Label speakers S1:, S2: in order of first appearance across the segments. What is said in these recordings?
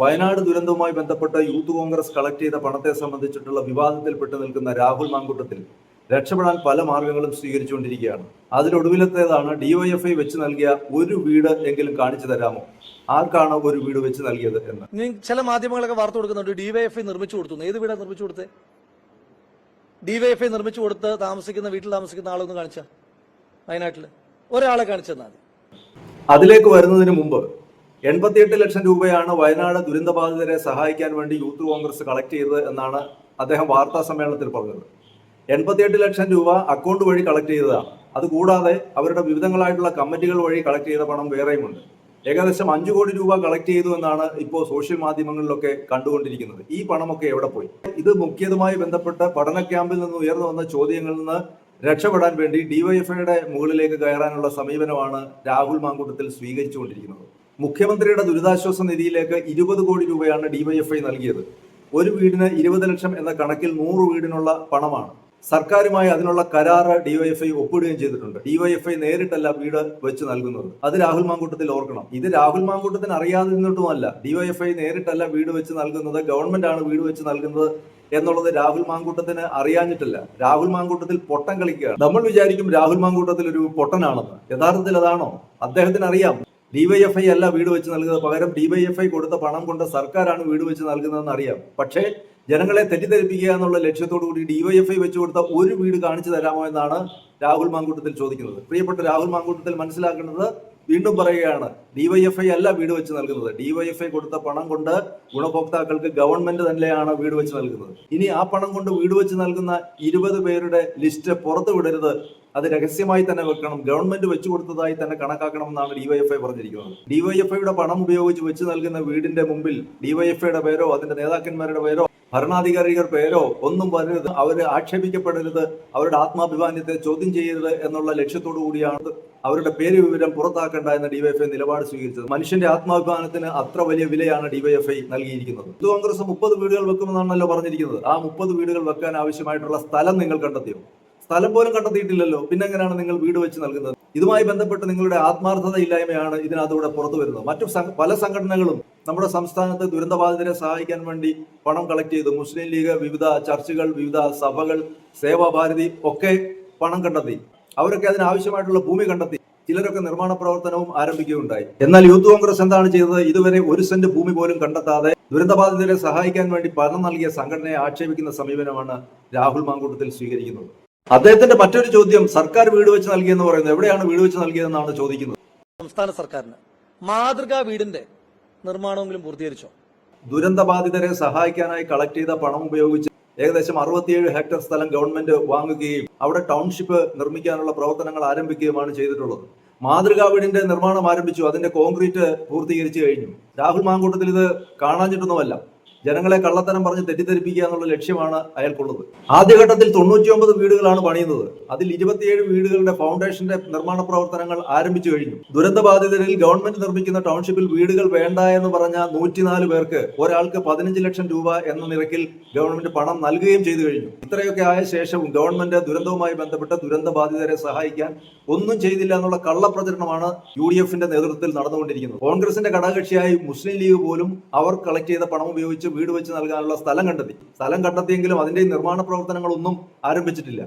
S1: വയനാട് ദുരന്തവുമായി ബന്ധപ്പെട്ട youth Congress collect ചെയ്ത പണത്തെ സംബന്ധിച്ചിട്ടുള്ള വിവാദത്തിൽ പെട്ടു നിൽക്കുന്ന രാഹുൽ മാങ്കൂട്ടത്തിൽ രക്ഷപ്പെടാൻ പല മാർഗങ്ങളും സ്വീകരിച്ചുകൊണ്ടിരിക്കുകയാണ്. അതിലൊടുവിലത്തേതാണ് ഡിവൈഎഫ്ഐ വെച്ച് നൽകിയ ഒരു വീട് എങ്കിലും കാണിച്ചു തരാമോ? ആർക്കാണ് ഒരു വീട് വെച്ച് നൽകിയത് എന്ന്?
S2: ചില മാധ്യമങ്ങളൊക്കെ വാർത്ത കൊടുക്കുന്നുണ്ട്. ഡിവൈഎഫ്ഐ നിർമ്മിച്ചു കൊടുത്തു. ഏത് വീടാ നിർമ്മിച്ചു കൊടുത്തേ? ഡിവൈഎഫ്ഐ നിർമ്മിച്ചു കൊടുത്ത് താമസിക്കുന്ന വീട്ടിൽ താമസിക്കുന്ന ആളൊന്ന് കാണിച്ച. വയനാട്ടിൽ ഒരാളെ കാണിച്ചെന്നാൽ
S1: അതിലേക്ക് വരുന്നതിന് മുമ്പ് എൺപത്തിയെട്ട് ലക്ഷം രൂപയാണ് വയനാട് ദുരന്തബാധിതരെ സഹായിക്കാൻ വേണ്ടി യൂത്ത് കോൺഗ്രസ് കളക്ട് ചെയ്തത് എന്നാണ് അദ്ദേഹം വാർത്താ സമ്മേളനത്തിൽ പറഞ്ഞത്. എൺപത്തിയെട്ട് ലക്ഷം രൂപ അക്കൗണ്ട് വഴി കളക്ട് ചെയ്തതാണ്. അതുകൂടാതെ അവരുടെ വിവിധങ്ങളായിട്ടുള്ള കമ്മിറ്റികൾ വഴി കളക്ട് ചെയ്ത പണം വേറെയുമുണ്ട് ഏകദേശം അഞ്ചു കോടി രൂപ കളക്ട് ചെയ്തു എന്നാണ് ഇപ്പോൾ സോഷ്യൽ മാധ്യമങ്ങളിലൊക്കെ കണ്ടുകൊണ്ടിരിക്കുന്നത്. ഈ പണമൊക്കെ എവിടെ പോയി? ഇത് മുഖ്യതുമായി ബന്ധപ്പെട്ട് പഠന ക്യാമ്പിൽ നിന്ന് ഉയർന്നു വന്ന ചോദ്യങ്ങളിൽ നിന്ന് രക്ഷപ്പെടാൻ വേണ്ടി ഡിവൈഎഫ്ഐയുടെ മുകളിലേക്ക് കയറാനുള്ള സമീപനമാണ് രാഹുൽ മാങ്കൂട്ടത്തിൽ സ്വീകരിച്ചുകൊണ്ടിരിക്കുന്നത്. മുഖ്യമന്ത്രിയുടെ ദുരിതാശ്വാസ നിധിയിലേക്ക് ഇരുപത് കോടി രൂപയാണ് ഡിവൈഎഫ്ഐ നൽകിയത്. ഒരു വീടിന് ഇരുപത് ലക്ഷം എന്ന കണക്കിൽ നൂറ് വീടിനുള്ള പണമാണ്. സർക്കാരുമായി അതിനുള്ള കരാറ് ഡിവൈഎഫ്ഐ ഒപ്പിടുകയും ചെയ്തിട്ടുണ്ട്. ഡിവൈഎഫ്ഐ നേരിട്ടല്ല വീട് വെച്ച് നൽകുന്നത്. അത് രാഹുൽ മാങ്കൂട്ടത്തിൽ ഓർക്കണം. ഇത് രാഹുൽ മാങ്കൂട്ടത്തിന് അറിയാതെ നിന്നിട്ടുമല്ല ഡിവൈഎഫ്ഐ നേരിട്ടല്ല വീട് വെച്ച് നൽകുന്നത് ഗവൺമെന്റ് ആണ് വീട് വെച്ച് നൽകുന്നത് എന്നുള്ളത് രാഹുൽ മാങ്കൂട്ടത്തിന് അറിയാഞ്ഞിട്ടില്ല. രാഹുൽ മാങ്കൂട്ടത്തിൽ പൊട്ടം കളിക്കുകയാണ്. നമ്മൾ വിചാരിക്കും രാഹുൽ മാങ്കൂട്ടത്തിൽ ഒരു പൊട്ടനാണെന്ന്. യഥാർത്ഥത്തിൽ അതാണോ? അദ്ദേഹത്തിന് അറിയാം ഡിവൈഎഫ്ഐ അല്ല വീട് വെച്ച് നൽകുന്നത്. പകരം ഡിവൈഎഫ്ഐ കൊടുത്ത പണം കൊണ്ട് സർക്കാരാണ് വീട് വെച്ച് നൽകുന്നതെന്ന് അറിയാം. പക്ഷേ ജനങ്ങളെ തെറ്റിദ്ധരിപ്പിക്കുക എന്നുള്ള ലക്ഷ്യത്തോടു കൂടി ഡിവൈഎഫ്ഐ വെച്ച് കൊടുത്ത ഒരു വീട് കാണിച്ചു തരാമോ എന്നാണ് രാഹുൽ മാങ്കൂട്ടത്തിൽ ചോദിക്കുന്നത്. പ്രിയപ്പെട്ട രാഹുൽ മാങ്കൂട്ടത്തിൽ മനസ്സിലാക്കേണ്ടത് വീണ്ടും പറയുകയാണ് ഡിവൈഎഫ്ഐ അല്ല വീട് വെച്ച് നൽകുന്നത്. ഡിവൈഎഫ്ഐ കൊടുത്ത പണം കൊണ്ട് ഗുണഭോക്താക്കൾക്ക് ഗവൺമെന്റ് തന്നെയാണ് വീട് വെച്ച് നൽകുന്നത്. ഇനി ആ പണം കൊണ്ട് വീട് വെച്ച് നൽകുന്ന ഇരുപത് പേരുടെ ലിസ്റ്റ് പുറത്തു വിടരുത്. അത് രഹസ്യമായി തന്നെ വെക്കണം. ഗവൺമെന്റ് വെച്ചു കൊടുത്തതായി തന്നെ കണക്കാക്കണം എന്നാണ് ഡിവൈഎഫ്ഐ പറഞ്ഞിരിക്കുന്നത്. ഡിവൈഎഫ്ഐയുടെ പണം ഉപയോഗിച്ച് വെച്ച് നൽകുന്ന വീടിന്റെ മുമ്പിൽ ഡിവൈഎഫ്ഐയുടെ പേരോ അതിന്റെ നേതാക്കന്മാരുടെ പേരോ ഭരണാധികാരികളുടെ പേരോ ഒന്നും വരരുത്. അവർ ആക്ഷേപിക്കപ്പെടരുത്. അവരുടെ ആത്മാഭിമാനത്തെ ചോദ്യം ചെയ്യരുത് എന്നുള്ള ലക്ഷ്യത്തോടു കൂടിയാണ് അവരുടെ പേര് വിവരം പുറത്താക്കേണ്ട എന്ന ഡിവൈഎഫ്ഐ നിലപാട് സ്വീകരിച്ചത്. മനുഷ്യന്റെ ആത്മാഭിമാനത്തിന് അത്ര വലിയ വിലയാണ് ഡിവൈഎഫ്ഐ നൽകിയിരിക്കുന്നത്. ഹിന്ദു കോൺഗ്രസ് മുപ്പത് വീടുകൾ വെക്കുമെന്നാണല്ലോ പറഞ്ഞിരിക്കുന്നത്. ആ മുപ്പത് വീടുകൾ വെക്കാൻ ആവശ്യമായിട്ടുള്ള സ്ഥലം നിങ്ങൾ കണ്ടെത്തിയോ? സ്ഥലം പോലും കണ്ടെത്തിയിട്ടില്ലല്ലോ. പിന്നെ എങ്ങനെയാണ് നിങ്ങൾ വീട് വെച്ച് നൽകുന്നത്? ഇതുമായി ബന്ധപ്പെട്ട് നിങ്ങളുടെ ആത്മാർത്ഥത ഇല്ലായ്മയാണ് ഇതിനകത്തൂടെ പുറത്തു വരുന്നത്. മറ്റു പല സംഘടനകളും നമ്മുടെ സംസ്ഥാനത്ത് ദുരന്തബാധിതരെ സഹായിക്കാൻ വേണ്ടി പണം കളക്ട് ചെയ്തു. മുസ്ലിം ലീഗ് വിവിധ ചർച്ചുകൾ വിവിധ സഭകൾ സേവാഭാരതി ഒക്കെ പണം കണ്ടെത്തി. അവരൊക്കെ അതിനാവശ്യമായിട്ടുള്ള ഭൂമി കണ്ടെത്തി. ചിലരൊക്കെ നിർമ്മാണ പ്രവർത്തനവും ആരംഭിക്കുകയുണ്ടായി. എന്നാൽ യൂത്ത് കോൺഗ്രസ് എന്താണ് ചെയ്തത്? ഇതുവരെ ഒരു സെന്റ് ഭൂമി പോലും കണ്ടെത്താതെ ദുരന്തബാധിതരെ സഹായിക്കാൻ വേണ്ടി പണം നൽകിയ സംഘടനയെ ആക്ഷേപിക്കുന്ന സമീപനമാണ് രാഹുൽ മാങ്കൂട്ടത്തിൽ സ്വീകരിക്കുന്നത്. അദ്ദേഹത്തിന്റെ മറ്റൊരു ചോദ്യം സർക്കാർ വീട് വെച്ച് നൽകിയെന്ന് പറയുന്നത് എവിടെയാണ് വീട് വെച്ച് നൽകിയതെന്നാണ് ചോദിക്കുന്നത്.
S2: സംസ്ഥാന സർക്കാരിന് മാതൃകാ വീടിന്റെ നിർമ്മാണമെങ്കിലും പൂർത്തീകരിച്ചോ?
S1: ദുരന്ത ബാധിതരെ സഹായിക്കാനായി കളക്ട് ചെയ്ത പണം ഉപയോഗിച്ച് ഏകദേശം അറുപത്തിയേഴ് ഹെക്ടർ സ്ഥലം ഗവൺമെന്റ് വാങ്ങുകയും അവിടെ ടൗൺഷിപ്പ് നിർമ്മിക്കാനുള്ള പ്രവർത്തനങ്ങൾ ആരംഭിക്കുകയുമാണ് ചെയ്തിട്ടുള്ളത്. മാതൃകാ വീടിന്റെ നിർമ്മാണം ആരംഭിച്ചു അതിന്റെ കോൺക്രീറ്റ് പൂർത്തീകരിച്ചു കഴിഞ്ഞു. രാഹുൽ മാങ്കൂട്ടത്തിൽ ഇത് കാണാഞ്ഞിട്ടൊന്നുമല്ല. ജനങ്ങളെ കള്ളത്തരം പറഞ്ഞ് തെറ്റിദ്ധരിപ്പിക്കുക എന്നുള്ള ലക്ഷ്യമാണ് അയാൾക്കുള്ളത്. ആദ്യഘട്ടത്തിൽ തൊണ്ണൂറ്റിയൊമ്പത് വീടുകളാണ് പണിയുന്നത്. അതിൽ ഇരുപത്തിയേഴ് വീടുകളുടെ ഫൗണ്ടേഷന്റെ നിർമ്മാണ പ്രവർത്തനങ്ങൾ ആരംഭിച്ചു കഴിഞ്ഞു. ദുരന്തബാധിതരിൽ ഗവൺമെന്റ് നിർമ്മിക്കുന്ന ടൗൺഷിപ്പിൽ വീടുകൾ വേണ്ട എന്ന് പറഞ്ഞ നൂറ്റിനാല് പേർക്ക് ഒരാൾക്ക് പതിനഞ്ച് ലക്ഷം രൂപ എന്ന നിരക്കിൽ ഗവൺമെന്റ് പണം നൽകുകയും ചെയ്തു കഴിഞ്ഞു. ഇത്രയൊക്കെ ആയ ശേഷവും ഗവൺമെന്റ് ദുരന്തവുമായി ബന്ധപ്പെട്ട് ദുരന്തബാധിതരെ സഹായിക്കാൻ ഒന്നും ചെയ്തില്ല എന്നുള്ള കള്ളപ്രചരണമാണ് യു ഡി എഫിന്റെ നേതൃത്വത്തിൽ നടന്നുകൊണ്ടിരിക്കുന്നത്. കോൺഗ്രസിന്റെ ഘടകകക്ഷിയായി മുസ്ലിം ലീഗ് പോലും അവർ കളക്ട് ചെയ്ത പണം ഉപയോഗിച്ച് വീട് വെച്ച് നൽകാനുള്ള സ്ഥലം കണ്ടെത്തി. സ്ഥലം കണ്ടെത്തിയെങ്കിലും അതിന്റെ നിർമ്മാണ പ്രവർത്തനങ്ങളൊന്നും ആരംഭിച്ചിട്ടില്ല.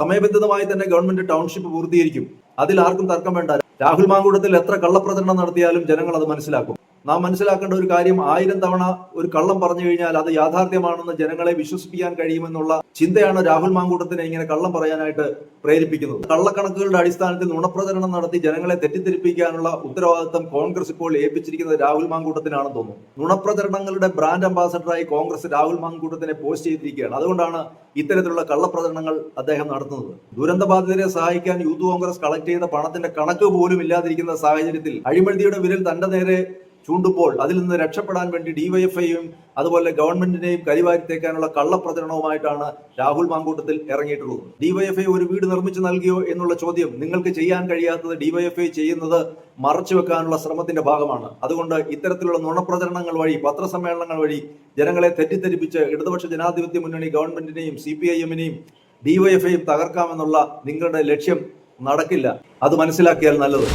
S1: സമയബന്ധിതമായി തന്നെ ഗവൺമെന്റ് ടൗൺഷിപ്പ് പൂർത്തീകരിക്കും. അതിൽ ആർക്കും തർക്കം വേണ്ട. രാഹുൽ മാങ്കൂടത്തിൽ എത്ര കള്ളപ്രചരണം നടത്തിയാലും ജനങ്ങൾ അത് മനസ്സിലാക്കും. നാം മനസ്സിലാക്കേണ്ട ഒരു കാര്യം ആയിരം തവണ ഒരു കള്ളം പറഞ്ഞു കഴിഞ്ഞാൽ അത് യാഥാർത്ഥ്യമാണെന്ന് ജനങ്ങളെ വിശ്വസിപ്പിക്കാൻ കഴിയുമെന്നുള്ള ചിന്തയാണ് രാഹുൽ മാങ്കൂട്ടത്തിനെ ഇങ്ങനെ കള്ളം പറയാനായിട്ട് പ്രേരിപ്പിക്കുന്നത്. കള്ളക്കണക്കുകളുടെ അടിസ്ഥാനത്തിൽ നുണപ്രചരണം നടത്തി ജനങ്ങളെ തെറ്റിദ്ധരിപ്പിക്കാനുള്ള ഉത്തരവാദിത്തം കോൺഗ്രസ് ഇപ്പോൾ ഏൽപ്പിച്ചിരിക്കുന്നത് രാഹുൽ മാങ്കൂട്ടത്തിനാണെന്ന് തോന്നുന്നു. നുണപ്രചരണങ്ങളുടെ ബ്രാൻഡ് അംബാസഡറായി കോൺഗ്രസ് രാഹുൽ മാങ്കൂട്ടത്തിനെ പോസ്റ്റ് ചെയ്തിരിക്കുകയാണ്. അതുകൊണ്ടാണ് ഇത്തരത്തിലുള്ള കള്ളപ്രചരണങ്ങൾ അദ്ദേഹം നടത്തുന്നത്. ദുരന്തബാധിതരെ സഹായിക്കാൻ യൂത്ത് കോൺഗ്രസ് കളക്ട് ചെയ്ത പണത്തിന്റെ കണക്ക് പോലും ഇല്ലാതിരിക്കുന്ന സാഹചര്യത്തിൽ അഴിമതിയുടെ വിരൽ തന്റെ നേരെ ചൂണ്ടുമ്പോൾ അതിൽ നിന്ന് രക്ഷപ്പെടാൻ വേണ്ടി ഡിവൈഎഫ്ഐയും അതുപോലെ ഗവൺമെന്റിനെയും കരിവാരിത്തേക്കാനുള്ള കള്ളപ്രചരണവുമായിട്ടാണ് രാഹുൽ മാങ്കൂട്ടത്തിൽ ഇറങ്ങിയിട്ടുള്ളത്. ഡിവൈഎഫ്ഐ ഒരു വീട് നിർമ്മിച്ചു നൽകിയോ എന്നുള്ള ചോദ്യം നിങ്ങൾക്ക് ചെയ്യാൻ കഴിയാത്തത് ഡിവൈഎഫ്ഐ ചെയ്യുന്നത് മറച്ചു വെക്കാനുള്ള ശ്രമത്തിന്റെ ഭാഗമാണ്. അതുകൊണ്ട് ഇത്തരത്തിലുള്ള നുണപ്രചരണങ്ങൾ വഴി പത്രസമ്മേളനങ്ങൾ വഴി ജനങ്ങളെ തെറ്റിദ്ധരിപ്പിച്ച് ഇടതുപക്ഷ ജനാധിപത്യ മുന്നണി ഗവൺമെന്റിനെയും സി പി ഐ എമ്മിനെയും ഡിവൈഎഫ്ഐയും തകർക്കാമെന്നുള്ള നിങ്ങളുടെ ലക്ഷ്യം നടക്കില്ല. അത് മനസ്സിലാക്കിയാൽ നല്ലത്.